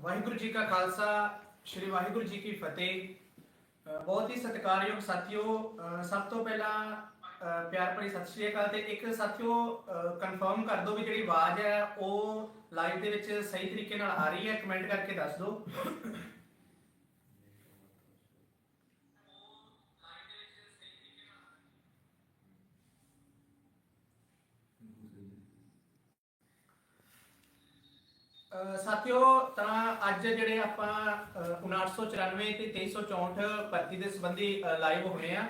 ਵਾਹਿਗੁਰੂ ਜੀ ਕਾ ਖਾਲਸਾ, ਸ੍ਰੀ ਵਾਹਿਗੁਰੂ ਜੀ ਕੀ ਫਤਿਹ। ਬਹੁਤ ਹੀ ਸਤਿਕਾਰਯੋਗ ਸਾਥੀਓ ਸਭ ਤੋਂ ਪਹਿਲਾਂ ਪਿਆਰ ਭਰੀ ਸਤਿ ਸ਼੍ਰੀ ਅਕਾਲ ਤੇ ਇੱਕ ਸਾਥੀਓ ਕਨਫਰਮ ਕਰ ਦਿਓ ਵੀ ਜਿਹੜੀ ਆਵਾਜ਼ ਹੈ, ਉਹ ਲਾਈਵ ਦੇ ਵਿੱਚ ਸਹੀ ਤਰੀਕੇ ਨਾਲ ਆ ਰਹੀ ਹੈ। ਕਮੈਂਟ ਕਰਕੇ ਦੱਸ ਦਿਓ। ਸਾਥੀਓ, ਤਾਂ ਅੱਜ ਜਿਹੜੇ ਆਪਾਂ 5994 ਤੇ 2364 ਭਰਤੀ ਦੇ ਸੰਬੰਧੀ ਲਾਈਵ ਹੋਣੇ ਆ।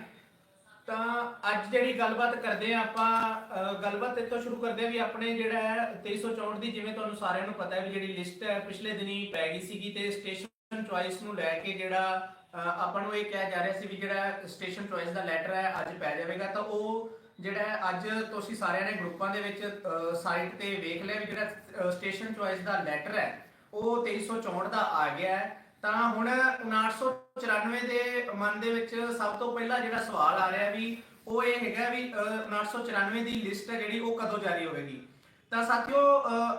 ਤਾਂ ਅੱਜ ਜਿਹੜੀ ਗੱਲਬਾਤ ਕਰਦੇ ਆ ਆਪਾਂ ਗੱਲਬਾਤ ਇੱਥੋਂ ਸ਼ੁਰੂ ਕਰਦੇ ਆ ਵੀ ਆਪਣੇ ਜਿਹੜਾ ਹੈ 2364 ਦੀ, ਜਿਵੇਂ ਤੁਹਾਨੂੰ ਸਾਰਿਆਂ ਨੂੰ ਪਤਾ ਹੈ ਵੀ ਜਿਹੜੀ ਲਿਸਟ ਹੈ, ਪਿਛਲੇ ਦਿਨੀ ਪੈ ਗਈ ਸੀਗੀ ਤੇ ਸਟੇਸ਼ਨ ਚੁਆਇਸ ਨੂੰ ਲੈ ਕੇ ਜਿਹੜਾ ਆਪਾਂ ਨੂੰ ਇਹ ਕਿਹਾ ਜਾ ਰਿਹਾ ਸੀ ਵੀ ਜਿਹੜਾ ਸਟੇਸ਼ਨ ਚੁਆਇਸ ਦਾ ਲੈਟਰ ਹੈ, ਅੱਜ ਪੈ ਜਾਵੇਗਾ। ਤਾਂ ਉਹ ਜਿਹੜਾ ਹੈ ਅੱਜ ਤੁਸੀਂ ਸਾਰਿਆਂ ਨੇ ਗਰੁੱਪਾਂ ਦੇ ਵਿੱਚ ਸਾਈਟ ਤੇ ਵੇਖ ਲਿਆ ਵੀ ਜਿਹੜਾ ਸਟੇਸ਼ਨ ਚੁਆਇਸ ਦਾ ਲੈਟਰ ਹੈ ਉਹ 2364 ਦਾ ਆ ਗਿਆ ਹੈ। ਤਾਂ ਹੁਣ 5994 ਦੇ ਮਨ ਦੇ ਵਿੱਚ ਸਭ ਤੋਂ ਪਹਿਲਾਂ ਜਿਹੜਾ ਸਵਾਲ ਆ ਰਿਹਾ ਵੀ ਉਹ ਇਹ ਹੈਗਾ ਵੀ ਅ, 5994 ਦੀ ਲਿਸਟ ਹੈ ਜਿਹੜੀ ਉਹ ਕਦੋਂ ਜਾਰੀ ਹੋਵੇਗੀ? ਤਾਂ ਸਾਥੀਓ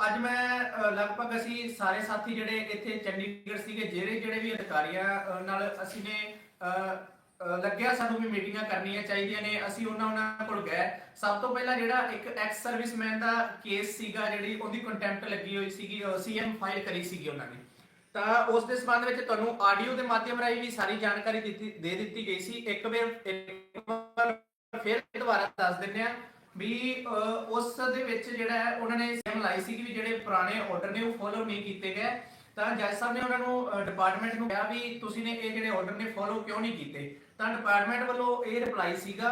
ਅੱਜ ਮੈਂ ਲਗਭਗ ਅਸੀਂ ਸਾਰੇ ਸਾਥੀ ਜਿਹੜੇ ਇੱਥੇ ਚੰਡੀਗੜ੍ਹ ਸੀਗੇ ਜਿਹੜੇ ਜਿਹੜੇ ਵੀ ਅਧਿਕਾਰੀਆਂ ਨਾਲ ਅਸੀਂ ਨੇ ਲੱਗਿਆ ਸਾਨੂੰ ਵੀ ਮੀਟਿੰਗਾਂ ਕਰਨੀਆਂ ਚਾਹੀਦੀਆਂ ਨੇ। ਅਸੀਂ ਉਹਨਾਂ ਉਹਨਾਂ ਕੋਲ ਗਏ। ਸਭ ਤੋਂ ਪਹਿਲਾਂ ਜਿਹੜਾ ਇੱਕ ਐਕਸ ਸਰਵਿਸਮੈਨ ਦਾ ਕੇਸ ਸੀਗਾ, ਜਿਹੜੀ ਉਹਦੀ ਕੰਟੈਂਪਟ ਲੱਗੀ ਹੋਈ ਸੀਗੀ ਸੀਐਮ ਫਾਈਲ ਕਰੀ ਸੀਗੀ ਉਹਨਾਂ ਨੇ। ਤਾਂ ਉਸ ਦੇ ਸੰਬੰਧ ਵਿੱਚ ਤੁਹਾਨੂੰ ਆਡੀਓ ਦੇ ਮਾਧਿਅਮ ਰਾਹੀਂ ਵੀ ਸਾਰੀ ਜਾਣਕਾਰੀ ਦਿੱਤੀ ਦੇ ਦਿੱਤੀ ਗਈ ਸੀ। ਇੱਕ ਵਾਰ ਫਿਰ ਦੁਬਾਰਾ ਦੱਸ ਦਿੰਦੇ ਆ ਵੀ ਉਸ ਦੇ ਵਿੱਚ ਜਿਹੜਾ ਉਹਨਾਂ ਨੇ ਸੇਮ ਲਾਈ ਸੀ ਕਿ ਵੀ ਜਿਹੜੇ ਪੁਰਾਣੇ ਆਰਡਰ ਨੇ, ਉਹ ਫੋਲੋ ਨਹੀਂ ਕੀਤੇ ਗਏ। ਤਾਂ ਜੱਜ ਸਾਹਿਬ ਨੇ ਉਹਨਾਂ ਨੂੰ ਡਿਪਾਰਟਮੈਂਟ ਨੂੰ ਕਿਹਾ ਵੀ ਤੁਸੀਂ ਨੇ ਇਹ ਜਿਹੜੇ ਆਰਡਰ ਨੇ ਫੋਲੋ ਕਿਉਂ ਨਹੀਂ ਕੀਤੇ? ਤਾਂ ਡਿਪਾਰਟਮੈਂਟ ਵੱਲੋਂ ਇਹ ਰਿਪਲਾਈ ਸੀਗਾ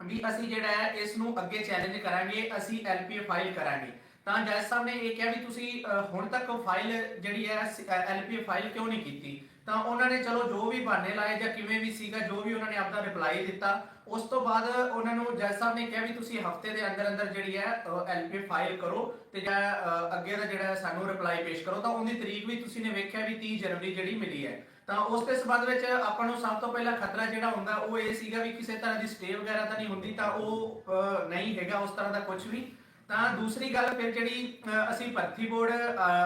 ਵੀ ਅਸੀਂ ਜਿਹੜਾ ਹੈ ਇਸ ਨੂੰ ਅੱਗੇ ਚੈਲੰਜ ਕਰਾਂਗੇ, ਅਸੀਂ ਐਲਪੀਏ ਫਾਈਲ ਕਰਾਂਗੇ। ਤਾਂ ਜੱਜ ਸਾਹਿਬ ਨੇ ਇਹ ਕਿਹਾ ਵੀ ਤੁਸੀਂ ਹੁਣ ਤੱਕ ਫਾਈਲ ਜਿਹੜੀ ਹੈ ਐਲਪੀਏ ਫਾਈਲ ਕਿਉਂ ਨਹੀਂ ਕੀਤੀ? ਤਾਂ ਉਹਨਾਂ ਨੇ ਚਲੋ ਜੋ ਵੀ ਬਹਾਨੇ ਲਾਏ ਜਾਂ ਕਿਵੇਂ ਵੀ ਸੀਗਾ, ਜੋ ਵੀ ਉਹਨਾਂ ਨੇ ਆਪਦਾ ਰਿਪਲਾਈ ਦਿੱਤਾ, ਉਸ ਤੋਂ ਬਾਅਦ ਉਹਨਾਂ ਨੂੰ ਜੱਜ ਸਾਹਿਬ ਨੇ ਕਿਹਾ ਵੀ ਤੁਸੀਂ ਹਫ਼ਤੇ ਦੇ ਅੰਦਰ ਅੰਦਰ ਜਿਹੜੀ ਹੈ ਐਲਪੀਏ ਫਾਈਲ ਕਰੋ ਤੇ ਜਾਂ ਅੱਗੇ ਦਾ ਜਿਹੜਾ ਸਾਨੂੰ ਰਿਪਲਾਈ ਪੇਸ਼ ਕਰੋ। ਤਾਂ ਉਹਦੀ ਤਰੀਕ ਵੀ ਤੁਸੀਂ ਨੇ ਵੇਖਿਆ ਵੀ 30 ਜਨਵਰੀ ਜਿਹੜੀ ਮਿਲੀ ਹੈ। ਤਾਂ ਉਸ ਦੇ ਸੰਬੰਧ ਵਿੱਚ ਆਪਾਂ ਨੂੰ ਸਭ ਤੋਂ ਪਹਿਲਾਂ ਖਤਰਾ ਜਿਹੜਾ ਹੁੰਦਾ ਉਹ ਇਹ ਸੀਗਾ ਵੀ ਕਿਸੇ ਤਰ੍ਹਾਂ ਦੀ ਸਟੇ ਵਗੈਰਾ ਤਾਂ ਨਹੀਂ ਹੁੰਦੀ ਤਾਂ ਉਹ ਨਹੀਂ ਹੈਗਾ ਉਸ ਤਰ੍ਹਾਂ ਦਾ ਕੁਝ ਵੀ। ਤਾਂ ਦੂਸਰੀ ਗੱਲ ਫਿਰ ਜਿਹੜੀ ਅਸੀਂ ਭਰਤੀ ਬੋਰਡ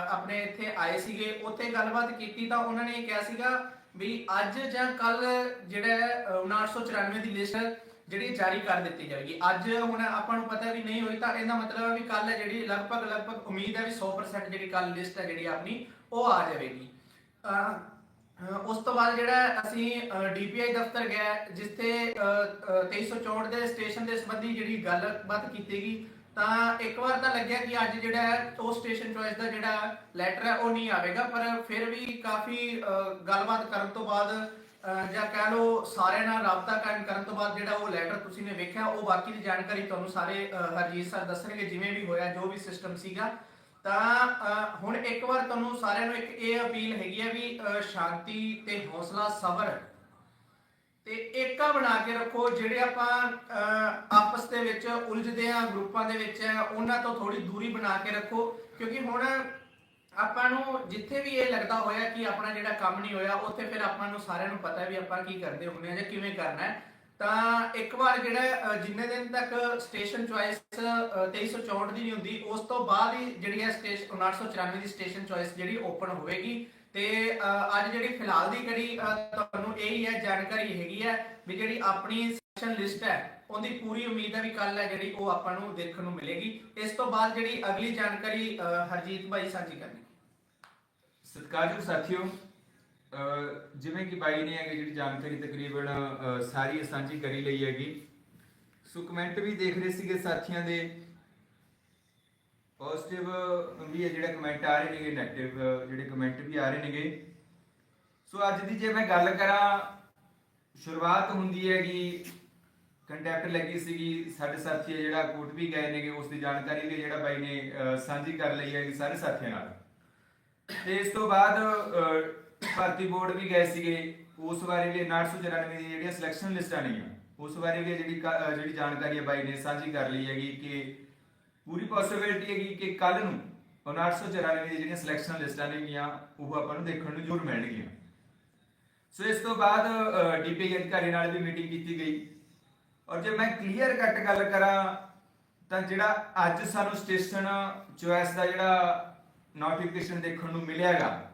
ਆਪਣੇ ਇੱਥੇ ਆਏ ਸੀਗੇ ਉੱਥੇ ਗੱਲਬਾਤ ਕੀਤੀ ਤਾਂ ਉਹਨਾਂ ਨੇ ਕਿਹਾ ਸੀਗਾ ਵੀ ਅੱਜ ਜਾਂ ਕੱਲ ਜਿਹੜਾ ਹੈ, ਅਹ, 5994 ਦੀ ਲਿਸਟ ਜਿਹੜੀ ਜਾਰੀ ਕਰ ਦਿੱਤੀ ਜਾਵੇਗੀ। ਅੱਜ ਹੁਣ ਆਪਾਂ ਨੂੰ ਪਤਾ ਵੀ ਨਹੀਂ ਹੋਈ ਤਾਂ ਇਹਦਾ ਮਤਲਬ ਹੈ ਵੀ ਕੱਲ ਜਿਹੜੀ ਲਗਭਗ ਲਗਭਗ ਉਮੀਦ ਹੈ ਵੀ 100% ਜਿਹੜੀ ਕੱਲ ਲਿਸਟ ਹੈ ਜਿਹੜੀ ਆਪਣੀ ਉਹ ਆ ਜਾਵੇਗੀ। ਉਸ ਤੋਂ ਬਾਅਦ ਜਿਹੜਾ ਅਸੀਂ ਡੀਪੀਆਈ ਦਫ਼ਤਰ ਗਏ ਜਿੱਥੇ 2364 ਦੇ ਸਟੇਸ਼ਨ ਦੇ ਸੰਬੰਧੀ ਜਿਹੜੀ ਗੱਲਬਾਤ ਕੀਤੀ ਗਈ ਤਾਂ ਇੱਕ ਵਾਰ ਤਾਂ ਲੱਗਿਆ ਕਿ ਅੱਜ ਜਿਹੜਾ ਉਹ ਸਟੇਸ਼ਨ ਚੋਇਸ ਦਾ ਜਿਹੜਾ ਲੈਟਰ ਹੈ, ਉਹ ਨਹੀਂ ਆਵੇਗਾ, ਪਰ ਫਿਰ ਵੀ ਕਾਫੀ ਗੱਲਬਾਤ ਕਰਨ ਤੋਂ ਬਾਅਦ ਜਾਂ ਕਹਿ ਲਓ ਸਾਰਿਆਂ ਨਾਲ ਰਾਬਤਾ ਕਾਇਮ ਕਰਨ ਤੋਂ ਬਾਅਦ ਜਿਹੜਾ ਉਹ ਲੈਟਰ ਤੁਸੀਂ ਨੇ ਵੇਖਿਆ, ਉਹ ਬਾਕੀ ਦੀ ਜਾਣਕਾਰੀ ਤੁਹਾਨੂੰ ਸਾਰੇ ਹਰਜੀਤ ਸਰ ਦੱਸਣਗੇ, ਜਿਵੇਂ ਵੀ ਹੋਇਆ, ਜੋ ਵੀ ਸਿਸਟਮ ਸੀਗਾ। ਤਾਂ ਹੁਣ ਇੱਕ ਵਾਰ ਤੁਹਾਨੂੰ ਸਾਰਿਆਂ ਨੂੰ ਇੱਕ ਇਹ ਅਪੀਲ ਹੈਗੀ ਹੈ ਵੀ ਸ਼ਾਂਤੀ ਤੇ ਹੌਸਲਾ ਸਬਰ। ਤੇ ਏਕਾ ਬਣਾ ਕੇ ਰੱਖੋ ਜਿਹੜੇ ਆਪਾਂ ਅਹ, ਆਪਸ ਦੇ ਵਿੱਚ ਉਲਝਦੇ ਆ ਗਰੁੱਪਾਂ ਦੇ ਵਿੱਚ ਉਹਨਾਂ ਤੋਂ ਥੋੜੀ ਦੂਰੀ ਬਣਾ ਕੇ ਰੱਖੋ। ਕਿਉਂਕਿ ਹੁਣ ਆਪਾਂ ਨੂੰ ਜਿੱਥੇ ਵੀ ਇਹ ਲੱਗਦਾ ਹੋਇਆ ਕਿ ਆਪਣਾ ਜਿਹੜਾ ਕੰਮ ਨਹੀਂ ਹੋਇਆ ਉੱਥੇ ਫਿਰ ਆਪਾਂ ਨੂੰ ਸਾਰਿਆਂ ਨੂੰ ਪਤਾ ਵੀ ਆਪਾਂ ਕੀ ਕਰਦੇ ਹੁੰਦੇ ਆ ਜਾਂ ਕਿਵੇਂ ਕਰਨਾ ਹੈ। ਤਾਂ ਇੱਕ ਵਾਰ ਜਿਹੜਾ ਅਹ, ਜਿੰਨੇ ਦਿਨ ਤੱਕ ਸਟੇਸ਼ਨ ਚੁਆਇਸ 2364 ਦੀ ਨਹੀਂ ਹੁੰਦੀ ਉਸ ਤੋਂ ਬਾਅਦ ਹੀ ਜਿਹੜੀ ਹੈ ਸਟੇਸ਼ਨ 994 ਦੀ ਸਟੇਸ਼ਨ ਚੁਆਇਸ ਜਿਹੜੀ ਓਪਨ ਹੋਵੇਗੀ। ਤੇ ਅੱਜ ਜਿਹੜੀ ਫਿਲਹਾਲ ਦੀ ਕੜੀ ਤੁਹਾਨੂੰ ਇਹ ਹੀ ਹੈ ਜਾਣਕਾਰੀ ਹੈਗੀ ਹੈ ਵੀ ਜਿਹੜੀ ਆਪਣੀ ਸੈਸ਼ਨ ਲਿਸਟ ਹੈ ਉਹਦੀ ਪੂਰੀ ਉਮੀਦ ਹੈ ਵੀ ਕੱਲ ਹੈ ਜਿਹੜੀ ਉਹ ਆਪਾਂ ਨੂੰ ਦੇਖਣ ਨੂੰ ਮਿਲੇਗੀ। ਇਸ ਤੋਂ ਬਾਅਦ ਜਿਹੜੀ ਅਗਲੀ ਜਾਣਕਾਰੀ ਹਰਜੀਤ ਭਾਈ ਸਾਂਝੀ ਕਰਨੀ ਸਤਿਕਾਰਯੋਗ ਸਾਥੀਓ ਜਿਵੇਂ ਕਿ ਬਾਈ ਨੇ ਹੈਗੀ ਜਿਹੜੀ ਜਾਣਕਾਰੀ ਤਕਰੀਬਨ ਸਾਰੀ ਸਾਂਝੀ ਕਰੀ ਲਈ ਹੈਗੀ। ਸੋ ਕਮੈਂਟ ਵੀ ਦੇਖ ਰਹੇ ਸੀਗੇ ਸਾਥੀਆਂ ਦੇ। ਪੋਜ਼ਿਟਿਵ ਵੀ ਹੈ ਜਿਹੜੇ ਕਮੈਂਟ ਆ ਰਹੇ ਨੇਗੇ ਨੈਗੇਟਿਵ ਜਿਹੜੇ ਕਮੈਂਟ ਵੀ ਆ ਰਹੇ ਨੇਗੇ। ਸੋ ਅੱਜ ਦੀ ਜੇ ਮੈਂ ਗੱਲ ਕਰਾਂ, ਸ਼ੁਰੂਆਤ ਹੁੰਦੀ ਹੈਗੀ ਕੰਟੈਕਟ ਲੱਗੀ ਸੀਗੀ, ਸਾਡੇ ਸਾਥੀ ਹੈ ਜਿਹੜਾ ਕੋਟ ਵੀ ਗਏ ਨੇਗੇ, ਉਸ ਦੀ ਜਾਣਕਾਰੀ ਵੀ ਜਿਹੜਾ ਬਾਈ ਨੇ ਸਾਂਝੀ ਕਰ ਲਈ ਹੈਗੀ ਸਾਰੇ ਸਾਥੀਆਂ ਨਾਲ। ਤੇ ਇਸ ਤੋਂ ਬਾਅਦ ਭਰਤੀ ਬੋਰਡ ਵੀ ਗਏ ਸੀਗੇ, ਉਸ ਬਾਰੇ ਵੀ 994 ਦੀ ਜਿਹੜੀਆਂ ਸਿਲੈਕਸ਼ਨ ਲਿਸਟਾਂ ਨੇਗੀਆਂ ਉਸ ਬਾਰੇ ਵੀ ਜਿਹੜੀ ਕ- ਜਿਹੜੀ ਜਾਣਕਾਰੀ ਹੈ ਬਾਈ ਨੇ ਸਾਂਝੀ ਕਰ ਲਈ ਹੈਗੀ ਕਿ ਪੂਰੀ ਪੋਸਿਬਿਲਿਟੀ ਹੈਗੀ ਕਿ ਕੱਲ ਨੂੰ 994 ਦੀ ਜਿਹੜੀਆਂ ਸਿਲੈਕਸ਼ਨ ਲਿਸਟਾਂ ਨੇਗੀਆਂ, ਉਹ ਆਪਾਂ ਨੂੰ ਦੇਖਣ ਨੂੰ ਜ਼ਰੂਰ ਮਿਲਣਗੀਆਂ। ਸੋ ਇਸ ਤੋਂ ਬਾਅਦ ਡੀਪੀ ਅਧਿਕਾਰੀ ਨਾਲ ਵੀ ਮੀਟਿੰਗ ਕੀਤੀ ਗਈ। ਔਰ ਜੇ ਮੈਂ ਕਲੀਅਰ ਕੱਟ ਗੱਲ ਕਰਾਂ, ਤਾਂ ਜਿਹੜਾ ਅੱਜ ਸਾਨੂੰ ਸਟੇਸ਼ਨ ਚੋਇਸ ਦਾ ਜਿਹੜਾ ਨੋਟੀਫਿਕੇਸ਼ਨ ਦੇਖਣ ਨੂੰ ਮਿਲਿਆਗਾ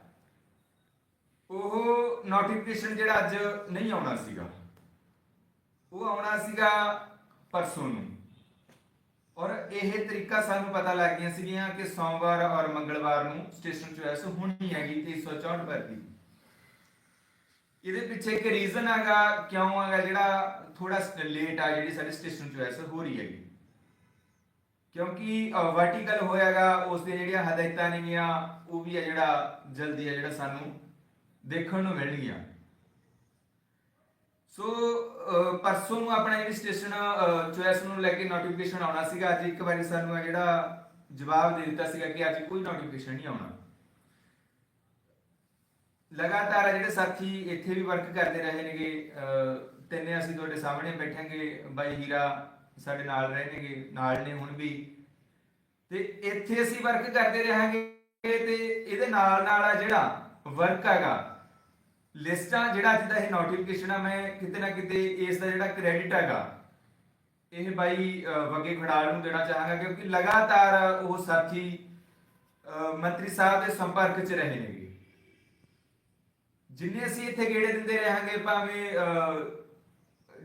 ਉਹ ਨੋਟੀਫਿਕੇਸ਼ਨ ਜਿਹੜਾ ਅੱਜ ਨਹੀਂ ਆਉਣਾ ਸੀਗਾ। ਉਹ ਆਉਣਾ ਸੀਗਾ ਪਰਸੋਂ ਨੂੰ। ਔਰ ਇਹ ਤਰੀਕਾ ਸਾਨੂੰ ਪਤਾ ਲੱਗ ਗਿਆ ਸੀਗੀਆਂ ਕਿ ਸੋਮਵਾਰ ਔਰ ਮੰਗਲਵਾਰ ਨੂੰ ਸਟੇਸ਼ਨ ਚੋਇਸ ਹੋਣੀ ਹੈਗੀ 364 ਭਰਤੀ ਇਹਦੇ ਪਿੱਛੇ ਇੱਕ ਰੀਜ਼ਨ ਹੈਗਾ, ਕਿਉਂ ਹੈਗਾ, ਜਿਹੜਾ ਥੋੜਾ ਲੇਟ ਆ, ਜਿਹੜੀ ਸਾਡੀ ਸਟੇਸ਼ਨ ਚੋਇਸ ਹੋ ਰਹੀ ਹੈਗੀ। ਕਿਉਂਕਿ ਵਰਟੀਕਲ ਹੋਇਆਗਾ, ਉਸ ਦੀਆਂ ਜਿਹੜੀਆਂ ਹਦਾਇਤਾਂ ਨੇਗੀਆਂ, ਉਹ ਵੀ ਹੈ ਜਿਹੜਾ ਜਲਦੀ ਆ ਜਿਹੜਾ ਸਾਨੂੰ ਦੇਖਣ ਨੂੰ ਮਿਲਣਗੀਆਂ। ਸੋ ਅਹ, ਪਰਸੋਂ ਨੂੰ ਆਪਣਾ ਜਿਹੜੀ ਸਟੇਸ਼ਨ ਚੋਇਸ ਨੂੰ ਲੈ ਕੇ ਨੋਟੀਫਿਕੇਸ਼ਨ ਆਉਣਾ ਸੀਗਾ। ਅੱਜ ਇੱਕ ਵਾਰੀ ਸਾਨੂੰ ਜਿਹੜਾ ਜਵਾਬ ਦੇ ਦਿੱਤਾ ਸੀਗਾ ਕਿ ਅੱਜ ਕੋਈ ਨੋਟੀਫਿਕੇਸ਼ਨ ਨਹੀਂ ਆਉਣਾ। ਲਗਾਤਾਰ ਜਿਹੜੇ ਸਾਥੀ ਇੱਥੇ ਵੀ ਵਰਕ ਕਰਦੇ ਰਹੇ ਨੇਗੇ ਤਿੰਨੇ ਅਸੀਂ ਤੁਹਾਡੇ ਸਾਹਮਣੇ ਬੈਠਾਂਗੇ। ਬਾਈ ਹੀਰਾ ਸਾਡੇ ਨਾਲ ਰਹੇ ਨੇਗੇ ਨਾਲ ਨੇ ਹੁਣ ਵੀ। ਤੇ ਇੱਥੇ ਅਸੀਂ ਵਰਕ ਕਰਦੇ ਰਹਾਂਗੇ ਤੇ ਇਹਦੇ ਨਾਲ ਨਾਲ ਆ ਜਿਹੜਾ ਵਰਕ ਹੈਗਾ ਲਿਸਟਾਂ ਜਿਹੜਾ ਅੱਜ ਦਾ ਇਹ ਨੋਟੀਫਿਕੇਸ਼ਨ ਆ, ਮੈਂ ਕਿਤੇ ਨਾ ਕਿਤੇ ਇਸ ਦਾ ਜਿਹੜਾ ਕ੍ਰੈਡਿਟ ਹੈਗਾ, ਇਹ ਬਾਈ ਵਗੇ ਖੜਾਲ ਨੂੰ ਦੇਣਾ ਚਾਹਾਂਗਾ, ਕਿਉਂਕਿ ਲਗਾਤਾਰ ਉਹ ਸਾਥੀ ਮੰਤਰੀ ਸਾਹਿਬ ਦੇ ਸੰਪਰਕ 'ਚ ਰਹੇ ਨੇਗੇ। ਜਿੰਨੇ ਅਸੀਂ ਇੱਥੇ ਗੇੜੇ ਦਿੰਦੇ ਰਹਾਂਗੇ, ਭਾਵੇਂ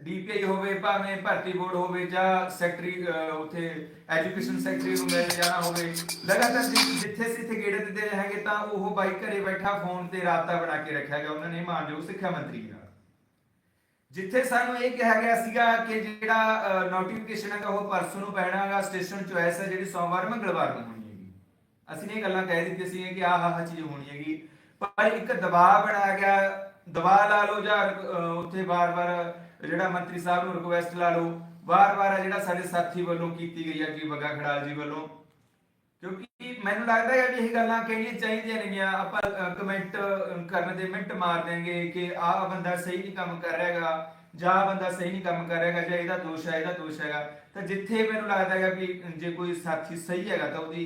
ਡੀਪੀਆਈ ਹੋਵੇ, ਭਾਵੇਂ ਭਰਤੀ ਬੋਰਡ ਹੋਵੇ ਜਾਂ ਸੈਕਟਰੀ ਉਥੇ ਐਜੂਕੇਸ਼ਨ ਸੈਕਟਰੀ ਨੂੰ ਮਿਲ ਜਾਣਾ ਹੋਵੇ, ਲਗਾਤਾਰ ਜਿੱਥੇ ਅਸੀਂ ਗੇੜੇ ਦਿੰਦੇ ਰਹਾਂਗੇ ਤਾਂ ਉਹ ਬਾਈ ਘਰੇ ਬੈਠਾ ਫੋਨ ਤੇ ਰਾਬਤਾ ਬਣਾ ਕੇ ਰੱਖਿਆ ਗਿਆ ਉਹਨਾਂ ਨੇ, ਮਾਨਯੋਗ ਸਿੱਖਿਆ ਮੰਤਰੀ ਨਾਲ ਜਿੱਥੇ ਸਾਨੂੰ ਇਹ ਕਿਹਾ ਗਿਆ ਸੀਗਾ ਕਿ ਜਿਹੜਾ ਨੋਟੀਫਿਕੇਸ਼ਨ ਹੈਗਾ, ਉਹ ਪਰਸੋਂ ਨੂੰ ਪੈਣਾ ਸਟੇਸ਼ਨ ਚੋਇਸ ਹੈ ਜਿਹੜੀ ਸੋਮਵਾਰ, ਮੰਗਲਵਾਰ ਨੂੰ ਹੋਣੀ ਹੈਗੀ। ਅਸੀਂ ਇਹ ਗੱਲਾਂ ਕਹਿ ਦਿੱਤੀਆਂ ਸੀ ਕਿ ਆਹ ਆਹ ਚੀਜ਼ ਹੋਣੀ ਹੈਗੀ। ਪਰ ਇੱਕ ਦਬਾਅ ਬਣਾਇਆ ਗਿਆ, ਦਬਾਅ ਲਾ ਲਓ ਜਾਂ ਉੱਥੇ ਵਾਰ-ਵਾਰ ਜਿਹੜਾ ਮੰਤਰੀ ਸਾਹਿਬ ਨੂੰ ਰਿਕੁਐਸਟ ਲਾ ਲਓ ਵਾਰ-ਵਾਰ ਜਿਹੜਾ ਸਾਡੇ ਸਾਥੀ ਵੱਲੋਂ ਕੀਤੀ ਗਈ ਹੈ ਕਿ ਬੱਗਾ ਖੜਾਲ ਜੀ ਵੱਲੋਂ। ਕਿਉਂਕਿ ਮੈਨੂੰ ਲੱਗਦਾ ਹੈ ਕਿ ਇਹ ਗੱਲਾਂ ਕਹਿਣੀਆਂ ਚਾਹੀਦੀਆਂ ਨੇਗੀਆਂ, ਆਪਾਂ ਕਮੈਂਟ ਕਰਨ ਦੇ ਮਿੰਟ ਮਾਰ ਦੇਂਗੇ ਕਿ ਆਹ ਬੰਦਾ ਸਹੀ ਨਹੀਂ ਕੰਮ ਕਰ ਰਿਹਾਗਾ ਜਾਂ ਬੰਦਾ ਸਹੀ ਨਹੀਂ ਕੰਮ ਕਰ ਰਿਹਾਗਾ ਜਾਂ ਇਹਦਾ ਦੋਸ਼ ਹੈ ਇਹਦਾ ਦੋਸ਼ ਹੈਗਾ। ਤਾਂ ਜਿੱਥੇ ਮੈਨੂੰ ਲੱਗਦਾ ਹੈਗਾ ਵੀ ਜੇ ਕੋਈ ਸਾਥੀ ਸਹੀ ਹੈਗਾ ਤਾਂ ਉਹਦੀ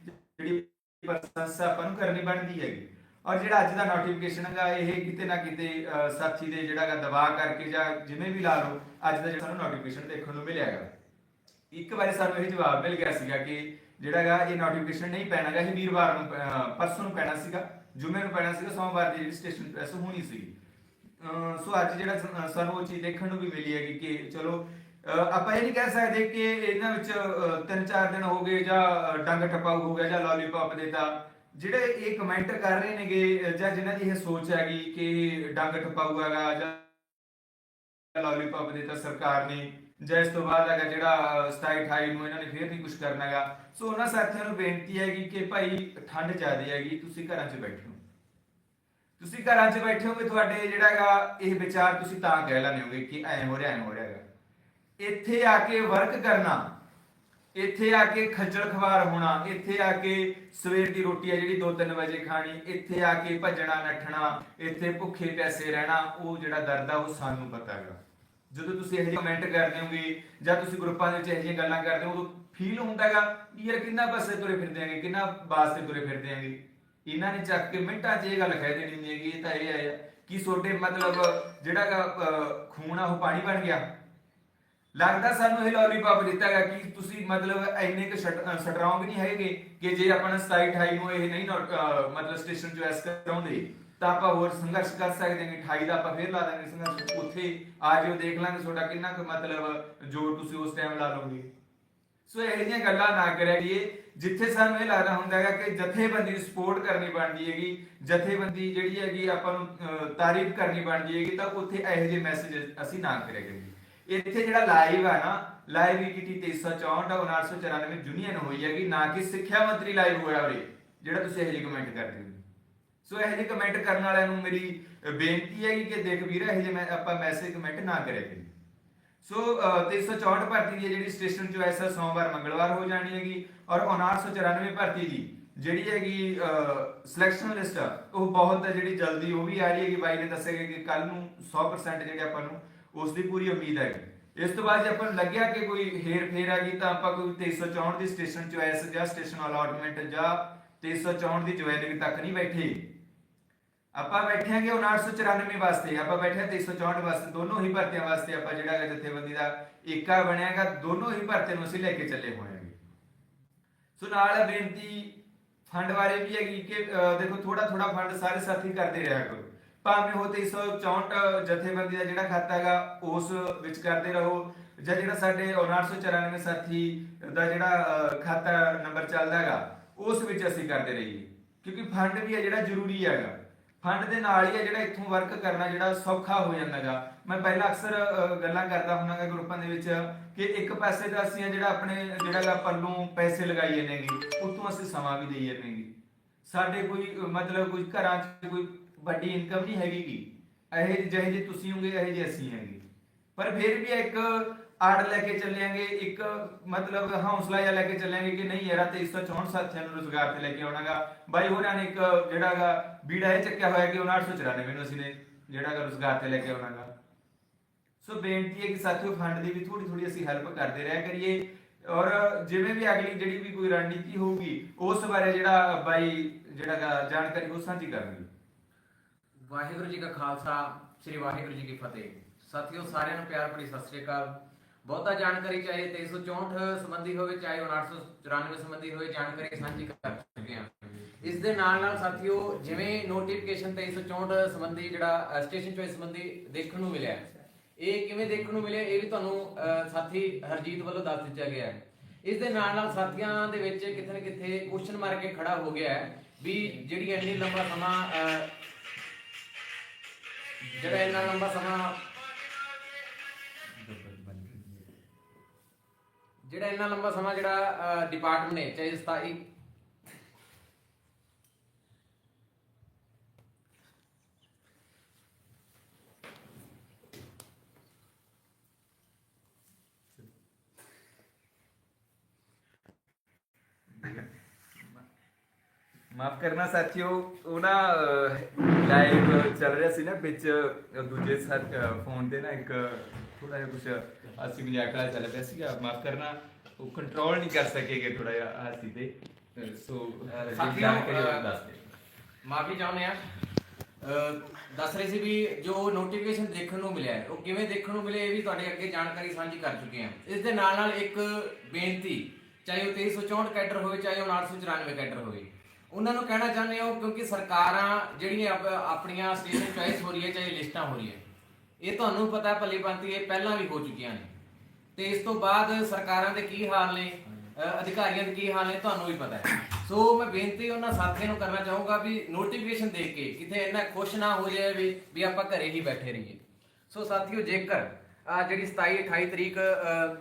ਜਿਹੜੀ ਪ੍ਰਸ਼ੰਸਾ ਆਪਾਂ ਨੂੰ ਕਰਨੀ ਬਣਦੀ ਹੈਗੀ। ਔਰ ਜਿਹੜਾ ਅੱਜ ਦਾ ਨੋਟੀਫਿਕੇਸ਼ਨ ਹੈਗਾ, ਇਹ ਕਿਤੇ ਨਾ ਕਿਤੇ ਸਾਥੀ ਦੇ ਜਿਹੜਾ ਦਬਾਅ ਕਰਕੇ ਜਾਂ ਜਿਵੇਂ ਵੀ ਲਾ ਲਓ, ਅੱਜ ਦਾ ਜਿਹੜਾ ਸਾਨੂੰ ਨੋਟੀਫਿਕੇਸ਼ਨ ਦੇਖਣ ਨੂੰ ਮਿਲਿਆ ਹੈਗਾ। ਇੱਕ ਵਾਰੀ ਸਾਨੂੰ ਇਹ ਜਵਾਬ ਮਿਲ ਗਿਆ ਸੀਗਾ ਕਿ ਜਿਹੜਾ ਇਹ ਨੋਟੀਫਿਕੇਸ਼ਨ ਨਹੀਂ ਪੈਣਾਗਾ ਇਹ ਵੀਰਵਾਰ ਨੂੰ ਪਰਸੋਂ ਨੂੰ ਪੈਣਾ ਸੀਗਾ, ਜੁਮੇ ਨੂੰ ਪੈਣਾ ਸੀਗਾ, ਸੋਮਵਾਰ ਦੀ ਜਿਹੜੀ ਸਟੇਸ਼ਨ ਪ੍ਰੈਸ ਹੋਣੀ ਸੀਗੀ। ਸੋ ਅੱਜ ਜਿਹੜਾ ਸਾਨੂੰ ਉਹ ਚੀਜ਼ ਦੇਖਣ ਨੂੰ ਵੀ ਮਿਲੀ ਹੈਗੀ ਕਿ ਚਲੋ ਆਪਾਂ ਇਹ ਨਹੀਂ ਕਹਿ ਸਕਦੇ ਕਿ ਇਹਨਾਂ ਵਿੱਚ ਤਿੰਨ ਚਾਰ ਦਿਨ ਹੋ ਗਏ ਜਾਂ ਡੰਗ ਟਪਾਊ ਹੋ ਗਿਆ ਜਾਂ ਲੋਲੀਪੌਪ ਦੇਤਾ ਜਿਹੜੇ ਇਹ ਕਮੈਂਟ ਕਰ ਰਹੇ ਨੇਗੇ ਜਾਂ ਜਿਨ੍ਹਾਂ ਦੀ ਇਹ ਸੋਚ ਹੈਗੀ ਕਿ ਡੰਗ ਟਪਾਊ ਹੈਗਾ ਜਾਂ ਲੋਲੀਪੌਪ ਦਿੱਤਾ ਸਰਕਾਰ ਨੇ, ਜਾਂ ਇਸ ਤੋਂ ਬਾਅਦ ਹੈਗਾ ਜਿਹੜਾ 27 28 ਨੂੰ ਇਹਨਾਂ ਨੇ ਫੇਰ ਨਹੀਂ ਕੁਝ ਕਰਨਾਗਾ ਸੋ ਉਹਨਾਂ ਸਾਥੀਆਂ ਨੂੰ ਬੇਨਤੀ ਹੈਗੀ ਕਿ ਭਾਈ ਠੰਡ ਜ਼ਿਆਦੀ ਹੈਗੀ, ਤੁਸੀਂ ਘਰਾਂ 'ਚ ਬੈਠੇ ਤੁਸੀਂ ਘਰਾਂ 'ਚ ਬੈਠੇ ਹੋਗੇ, ਤੁਹਾਡੇ ਜਿਹੜਾ ਹੈਗਾ, ਇਹ ਵਿਚਾਰ ਤੁਸੀਂ ਤਾਂ ਕਹਿ ਲੈਣੇ ਹੋਗੇ ਕਿ ਐ ਹੋ ਰਿਹਾ, ਐ ਹੋ ਰਿਹਾ ਹੈਗਾ। ਇੱਥੇ ਆ ਕੇ ਵਰਕ ਕਰਨਾ ਇੱਥੇ ਆ ਕੇ ਖੱਜਲ ਖਵਾਰ ਹੋਣਾ ਇੱਥੇ ਆ ਕੇ ਸਵੇਰ ਦੀ ਰੋਟੀ ਆ ਜਿਹੜੀ 2-3 ਵਜੇ ਖਾਣੀ ਇੱਥੇ ਆ ਕੇ ਭੱਜਣਾ ਨੱਠਣਾ ਇੱਥੇ ਭੁੱਖੇ ਪੈਸੇ ਰਹਿਣਾ ਉਹ ਜਿਹੜਾ ਦਰਦ ਆ ਉਹ ਸਾਨੂੰ ਪਤਾ ਹੈਗਾ। ਜਦੋਂ ਤੁਸੀਂ ਇਹ ਜਿਹੇ ਕਮੈਂਟ ਕਰਦੇ ਹੋਗੇ ਜਾਂ ਤੁਸੀਂ ਗਰੁੱਪਾਂ ਦੇ ਵਿੱਚ ਇਹ ਜਿਹੀਆਂ ਗੱਲਾਂ ਕਰਦੇ ਹੋ ਉਦੋਂ ਫੀਲ ਹੁੰਦਾ ਹੈਗਾ ਯਾਰ ਕਿੰਨਾ ਪਾਸੇ ਤੁਰੇ ਫਿਰਦੇ ਆਂਗੇ ਕਿੰਨਾ ਵਾਸਤੇ ਤੁਰੇ ਫਿਰਦੇ ਆਂਗੇ। ਇਹਨਾਂ ਨੇ ਚੱਕ ਕੇ ਮਿੰਟਾਂ 'ਚ ਇਹ ਗੱਲ ਕਹਿ ਦੇਣੀ ਹੁੰਦੀ ਹੈਗੀ ਇਹ ਤਾਂ ਇਹ ਹੈ ਕਿ ਤੁਹਾਡੇ ਮਤਲਬ ਜਿਹੜਾ ਗਾ, ਅਹ, ਖੂਨ ਆ ਉਹ ਪਾਣੀ ਬਣ ਗਿਆ। ਲੱਗਦਾ ਸਾਨੂੰ ਇਹ ਲੋਲੀਪੌਪ ਦਿੱਤਾ ਗਿਆ ਕਿ ਤੁਸੀਂ ਮਤਲਬ ਇੰਨੇ ਕੁ ਸਟਰੋਂਗ ਨਹੀਂ ਹੈਗੇ ਕਿ ਜੇ ਆਪਾਂ 27 28 ਨੂੰ ਇਹ ਨਹੀਂ ਮਤਲਬ ਸਟੇਸ਼ਨ ਚੋਇਸ ਕਰਾਉਂਦੇ, ਤਾਂ ਆਪਾਂ ਹੋਰ ਸੰਘਰਸ਼ ਕਰ ਸਕਦੇ ਹਾਂ 28 ਦਾ ਆਪਾਂ ਫੇਰ ਲਾ ਦਾਂਗੇ ਸੰਘਰਸ਼। ਉੱਥੇ ਆ ਜਿਓ, ਦੇਖ ਲਾਂਗੇ ਤੁਹਾਡਾ ਕਿੰਨਾ ਕੁ ਮਤਲਬ ਜੋਰ ਤੁਸੀਂ ਉਸ ਟਾਈਮ ਲਾ ਲਓਗੇ। ਸੋ ਇਹ ਜਿਹੀਆਂ ਗੱਲਾਂ ਨਾ ਕਰਿਆ ਕਰੀਏ, ਜਿੱਥੇ ਸਾਨੂੰ ਇਹ ਲੱਗਦਾ ਹੁੰਦਾ ਹੈਗਾ ਕਿ ਜਥੇਬੰਦੀ ਸਪੋਰਟ ਕਰਨੀ ਬਣਦੀ ਹੈਗੀ, ਜਥੇਬੰਦੀ ਜਿਹੜੀ ਹੈਗੀ ਆਪਾਂ ਨੂੰ ਤਾਰੀਫ ਕਰਨੀ ਬਣਦੀ ਹੈਗੀ, ਤਾਂ ਉੱਥੇ ਇਹੋ ਜਿਹੇ ਮੈਸੇਜ ਅਸੀਂ ਨਾ ਕਰਿਆ ਕਰੀਏ। ਇੱਥੇ ਜਿਹੜਾ ਲਾਈਵ ਆ ਨਾ ਲਾਈਵ ਈਟੀਟੀ 364 994 ਜੁਨੀਅਨ ਹੋਈ ਹੈਗੀ, ਨਾ ਕਿ ਸਿੱਖਿਆ ਮੰਤਰੀ ਲਾਈਵ ਹੋਇਆ ਹੋਵੇ ਜਿਹੜਾ ਤੁਸੀਂ ਇਹੋ ਜਿਹੇ ਕਮੈਂਟ ਕਰਦੇ ਹੋ। ਸੋ ਇਹੋ ਜਿਹੇ ਕਮੈਂਟ ਕਰਨ ਵਾਲਿਆਂ ਨੂੰ ਮੇਰੀ ਬੇਨਤੀ ਹੈਗੀ ਕਿ ਦੇਖ ਵੀਰ, ਇਹੋ ਜਿਹੇ ਆਪਾਂ ਮੈਸੇਜ ਕਮੈਂਟ ਨਾ ਕਰਿਆ ਕਰੀਏ। ਸੋ 364 ਭਰਤੀ ਦੀ ਜਿਹੜੀ ਸਟੇਸ਼ਨ ਚੋਇਸ ਹੈ ਸੋਮਵਾਰ ਮੰਗਲਵਾਰ ਹੋ ਜਾਣੀ ਹੈਗੀ, ਔਰ 994 ਭਰਤੀ ਦੀ ਜਿਹੜੀ ਹੈਗੀ ਸਿਲੈਕਸ਼ਨ ਲਿਸਟ ਉਹ ਬਹੁਤ ਜਿਹੜੀ ਜਲਦੀ ਉਹ ਵੀ ਆ ਰਹੀ ਹੈਗੀ। ਬਾਈ ਨੇ ਦੱਸਿਆ ਕਿ ਕੱਲ ਨੂੰ 100% ਜਿਹੜੇ ਆਪਾਂ ਨੂੰ ਉਸ ਦੀ ਪੂਰੀ ਉਮੀਦ ਹੈ ਇਸ ਤੋਂ ਬਾਅਦ ਜੇ ਆਪਾਂ ਨੂੰ ਲੱਗਿਆ ਕਿ ਕੋਈ ਹੇਰ ਫੇਰ ਆ ਗਈ, ਤਾਂ ਆਪਾਂ ਕੋਈ 364 ਦੀ ਸਟੇਸ਼ਨ ਚੋਇਸ ਜਾਂ ਸਟੇਸ਼ਨ ਅਲਾਟਮੈਂਟ ਜਾਂ 364 ਦੀ ਜੁਆਇਨਿੰਗ ਤੱਕ ਨਹੀਂ ਬੈਠੇ। ਆਪਾਂ ਬੈਠਾਂਗੇ 994 ਵਾਸਤੇ, ਆਪਾਂ ਬੈਠੇ 364 ਵਾਸਤੇ, ਦੋਨੋਂ ਹੀ ਭਰਤੀਆਂ ਵਾਸਤੇ ਆਪਾਂ ਜਿਹੜਾ ਹੈਗਾ ਜਥੇਬੰਦੀ ਦਾ ਏਕਾ ਬਣਿਆਗਾ ਦੋਨੋਂ ਹੀ ਭਰਤੀਆਂ ਨੂੰ ਅਸੀਂ ਲੈ ਕੇ ਚੱਲੇ ਹੋਏ ਹਾਂਗੇ। ਸੋ ਨਾਲ ਬੇਨਤੀ ਫੰਡ ਬਾਰੇ ਵੀ ਹੈਗੀ ਕਿ ਦੇਖੋ ਥੋੜਾ ਥੋੜਾ ਫੰਡ ਸਾਰੇ ਸਾਥੀ ਕਰਦੇ ਰਿਹਾ ਕਰੋ। ਭਾਵੇਂ ਉਹ 364 ਜਥੇਬੰਦੀ ਦਾ ਜਿਹੜਾ ਖਾਤਾ ਹੈਗਾ, ਉਸ ਵਿੱਚ ਕਰਦੇ ਰਹੋ। ਜਾਂ ਜਿਹੜਾ ਸਾਡੇ 994 ਸਾਥੀ ਦਾ ਜਿਹੜਾ ਖਾਤਾ ਨੰਬਰ ਚੱਲਦਾ ਹੈਗਾ, ਉਸ ਵਿੱਚ ਅਸੀਂ ਕਰਦੇ ਰਹੀਏ। ਕਿਉਂਕਿ ਫੰਡ ਵੀ ਹੈ ਜਿਹੜਾ ਜ਼ਰੂਰੀ ਹੈਗਾ। ਫੰਡ ਦੇ ਨਾਲ ਹੀ ਹੈ ਜਿਹੜਾ ਇੱਥੋਂ ਵਰਕ ਕਰਨਾ ਜਿਹੜਾ ਸੌਖਾ ਹੋ ਜਾਂਦਾਗਾ ਮੈਂ ਪਹਿਲਾਂ ਅਕਸਰ ਗੱਲਾਂ ਕਰਦਾ ਹੁੰਨਾਗਾ ਗਰੁੱਪਾਂ ਦੇ ਵਿੱਚ ਕਿ ਇੱਕ ਪਾਸੇ ਦਾ ਅਸੀਂ ਜਿਹੜਾ ਆਪਣੇ, ਜਿਹੜਾ ਗਾ ਪੱਲੋਂ ਪੈਸੇ ਲਗਾਈ ਜਾਂਦੇਗੇ ਉਤੋਂ ਅਸੀਂ ਸਮਾਂ ਵੀ ਦੇਈਏ ਜਾਂਦੇਗੇ ਸਾਡੇ ਕੋਈ, ਮਤਲਬ ਕੋਈ ਘਰਾਂ 'ਚ ਕੋਈ ਵੱਡੀ ਇਨਕਮ ਨਹੀਂ ਹੈਗੀ ਇਹ ਜਿਹੇ ਜੇ ਤੁਸੀਂ ਹੋਗੇ, ਇਹ ਜੇ ਅਸੀਂ ਹੈਗੇ। ਪਰ ਫਿਰ ਵੀ ਇੱਕ ਆੜ ਲੈ ਕੇ ਚੱਲਾਂਗੇ ਇੱਕ ਮਤਲਬ ਹੌਸਲਾ ਜਿਹਾ ਲੈ ਕੇ ਚੱਲਾਂਗੇ ਕਿ ਨਹੀਂ ਯਾਰ 364 ਸਾਥੀਆਂ ਨੂੰ ਰੋਜ਼ਗਾਰ ਤੇ ਲੈ ਕੇ ਆਉਣਾਗਾ। ਬਾਈ ਹੋਰਾਂ ਨੇ ਇੱਕ ਜਿਹੜਾਗਾ ਬੀੜਾ ਇਹ ਚੱਕਿਆ ਹੋਇਆ ਕਿ 994 ਨੂੰ ਅਸੀਂ ਨੇ ਜਿਹੜਾਗਾ ਰੋਜ਼ਗਾਰ ਤੇ ਲੈ ਕੇ ਆਉਣਾਗਾ। ਸੋ ਬੇਨਤੀ ਹੈ ਕਿ ਸਾਥੀਓ ਫੰਡ ਦੀ ਵੀ ਥੋੜੀ ਥੋੜੀ ਅਸੀਂ ਹੈਲਪ ਕਰਦੇ ਰਹਿ ਕਰੀਏ। ਔਰ ਜਿਵੇਂ ਵੀ ਅਗਲੀ ਜਿਹੜੀ ਵੀ ਕੋਈ ਰਣਨੀਤੀ ਹੋਊਗੀ, ਉਸ ਬਾਰੇ ਜਿਹੜਾ ਬਾਈ ਜਿਹੜਾਗਾ ਜਾਣਕਾਰੀ, ਉਹ ਸਾਂਝੀ ਕਰਾਂਗੇ। ਵਾਹਿਗੁਰੂ ਜੀ ਕਾ ਖਾਲਸਾ ਸ੍ਰੀ ਵਾਹਿਗੁਰੂ ਜੀ ਕੀ ਫਤਿਹ। ਸਾਥੀਓ ਸਾਰਿਆਂ ਨੂੰ ਪਿਆਰ ਭਰੀ ਸਤਿ ਸ੍ਰੀ ਅਕਾਲ। ਬਹੁਤਾ ਜਾਣਕਾਰੀ ਚਾਹੇ 364 ਸੰਬੰਧੀ ਹੋਵੇ ਚਾਹੇ 894 ਸੰਬੰਧੀ ਹੋਵੇ ਜਾਣਕਾਰੀ ਸਾਂਝੀ ਕਰ ਚੁੱਕੇ ਹਾਂ। ਇਸ ਦੇ ਨਾਲ ਨਾਲ ਸਾਥੀਓ ਜਿਵੇਂ ਨੋਟੀਫਿਕੇਸ਼ਨ 364 ਸੰਬੰਧੀ ਜਿਹੜਾ ਸਟੇਸ਼ਨ ਚੋਇਸ ਸੰਬੰਧੀ ਦੇਖਣ ਨੂੰ ਮਿਲਿਆ। ਇਹ ਕਿਵੇਂ ਦੇਖਣ ਨੂੰ ਮਿਲਿਆ ਇਹ ਵੀ ਤੁਹਾਨੂੰ ਅਹ, ਸਾਥੀ ਹਰਜੀਤ ਵੱਲੋਂ ਦੱਸ ਦਿੱਤਾ ਗਿਆ ਹੈ। ਇਸ ਦੇ ਨਾਲ ਨਾਲ ਸਾਥੀਆਂ ਦੇ ਵਿੱਚ ਕਿਤੇ ਨਾ ਕਿਤੇ ਕੁਐਸਚਨ ਮਾਰ ਕੇ ਖੜਾ ਹੋ ਗਿਆ ਹੈ ਵੀ ਜਿਹੜੀ ਇੰਨੀ ਲੰਬਾ ਸਮਾਂ ਅਹ, ਜਿਹੜਾ ਇੰਨਾ ਲੰਬਾ ਸਮਾਂ ਜਿਹੜਾ ਇੰਨਾ ਲੰਬਾ ਸਮਾਂ ਜਿਹੜਾ ਡਿਪਾਰਟਮੈਂਟ ਨੇ ਚਾਹੇ 27 ਮਾਫ ਕਰਨਾ ਸਾਥੀਓ ਉਹ ਨਾ ਲਾਈਵ ਚੱਲ ਰਿਹਾ ਸੀ ਨਾ ਵਿੱਚ ਦੂਜੇ ਸਾਥ ਫੋਨ ਤੇ ਨਾ ਇੱਕ ਥੋੜਾ ਜਿਹਾ ਕੁਝ ਅਸੀਂ ਮਜ਼ਾਕ ਵਾਲਾ ਚੱਲ ਪਿਆ ਸੀਗਾ। ਮਾਫ ਕਰਨਾ ਉਹ ਕੰਟਰੋਲ ਨਹੀਂ ਕਰ ਸਕੇਗੇ ਥੋੜਾ ਜਿਹਾ ਹਾਸੀ ਤੇ। ਸੋ ਸਾਥੀਓ, ਮਾਫੀ ਚਾਹੁੰਦੇ ਆ ਦੱਸ ਰਹੇ ਸੀ ਵੀ ਜੋ ਨੋਟੀਫਿਕੇਸ਼ਨ ਦੇਖਣ ਨੂੰ ਮਿਲਿਆ ਉਹ ਕਿਵੇਂ ਦੇਖਣ ਨੂੰ ਮਿਲੇ ਇਹ ਵੀ ਤੁਹਾਡੇ ਅੱਗੇ ਜਾਣਕਾਰੀ ਸਾਂਝੀ ਕਰ ਚੁੱਕੇ ਹਾਂ। ਇਸ ਦੇ ਨਾਲ ਨਾਲ ਇੱਕ ਬੇਨਤੀ ਚਾਹੇ ਉਹ 2364 ਕੈਡਰ ਹੋਵੇ ਚਾਹੇ ਉਹ 894 ਕੈਡਰ ਹੋਵੇ। ਉਹਨਾਂ ਨੂੰ ਕਹਿਣਾ ਚਾਹੁੰਦੇ ਹੋ ਕਿਉਂਕਿ ਸਰਕਾਰਾਂ ਜਿਹੜੀਆਂ ਆਪਣੀਆਂ ਸਟੇਸ਼ਨ ਚੁਆਇਸ ਹੋ ਰਹੀ ਹੈ, ਚਾਹੇ ਲਿਸਟਾਂ ਹੋ ਰਹੀਆਂ ਇਹ ਤੁਹਾਨੂੰ ਪਤਾ ਹੈ ਭਲੀ ਇਹ ਪਹਿਲਾਂ ਵੀ ਹੋ ਚੁੱਕੀਆਂ ਨੇ। ਤੇ ਇਸ ਤੋਂ ਬਾਅਦ ਸਰਕਾਰਾਂ ਦੇ ਕੀ ਹਾਲ ਨੇ ਅਧਿਕਾਰੀਆਂ ਦੇ ਕੀ ਹਾਲ ਨੇ, ਤੁਹਾਨੂੰ ਵੀ ਪਤਾ ਹੈ। ਸੋ ਮੈਂ ਬੇਨਤੀ ਉਹਨਾਂ ਸਾਥੀਆਂ ਨੂੰ ਕਰਨਾ ਚਾਹੂੰਗਾ ਵੀ ਨੋਟੀਫਿਕੇਸ਼ਨ ਦੇਖ ਕੇ ਕਿਤੇ ਇੰਨਾ ਖੁਸ਼ ਨਾ ਹੋ ਜਾਵੇ ਵੀ ਆਪਾਂ ਘਰੇ ਹੀ ਬੈਠੇ ਰਹੀਏ। ਸੋ ਸਾਥੀਓ ਜੇਕਰ ਜਿਹੜੀ 27 28 ਤਰੀਕ